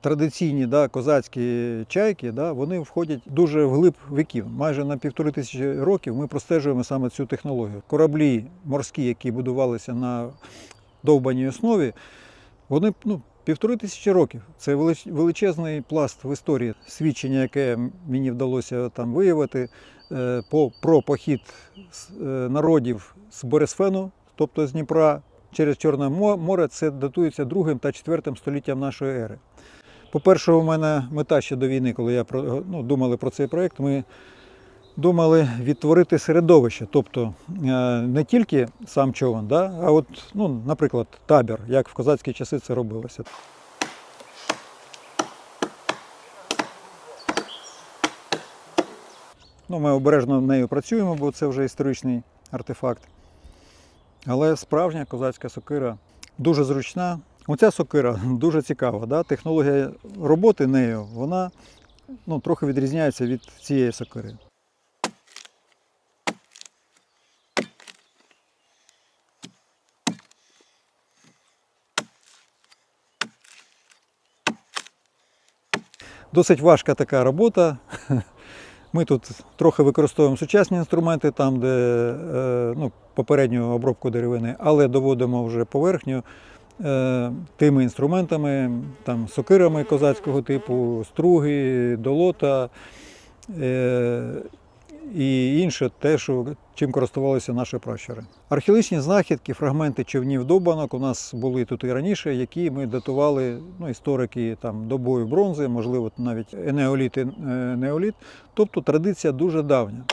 Традиційні да, козацькі чайки, да, вони входять дуже вглиб віків. Майже на півтори тисячі років ми простежуємо саме цю технологію. Кораблі морські, які будувалися на довбаній основі, вони ну, півтори тисячі років. Це величезний пласт в історії. Свідчення, яке мені вдалося там виявити е, по, про похід е, народів з Борисфену, тобто з Дніпра, через Чорне море, це датується другим та четвертим століттям нашої ери. По-перше, у мене мета ще до війни, коли я ну, думали про цей проєкт, ми думали відтворити середовище, тобто е, не тільки сам човен, да, а от, ну, наприклад, табір, як в козацькі часи це робилося. Ну, ми обережно нею працюємо, бо це вже історичний артефакт. Але справжня козацька сокира дуже зручна. Оця сокира дуже цікава. Да? Технологія роботи нею вона ну, трохи відрізняється від цієї сокири. Досить важка така робота. Ми тут трохи використовуємо сучасні інструменти, там, де е, ну, попередню обробку деревини, але доводимо вже поверхню тими інструментами, там, сокирами козацького типу, струги, долота е, і інше те, що, чим користувалися наші пращури. Археологічні знахідки, фрагменти човнів добанок у нас були тут і раніше, які ми датували ну, історики там, добою бронзи, можливо, навіть енеоліт і е, неоліт. Тобто традиція дуже давня.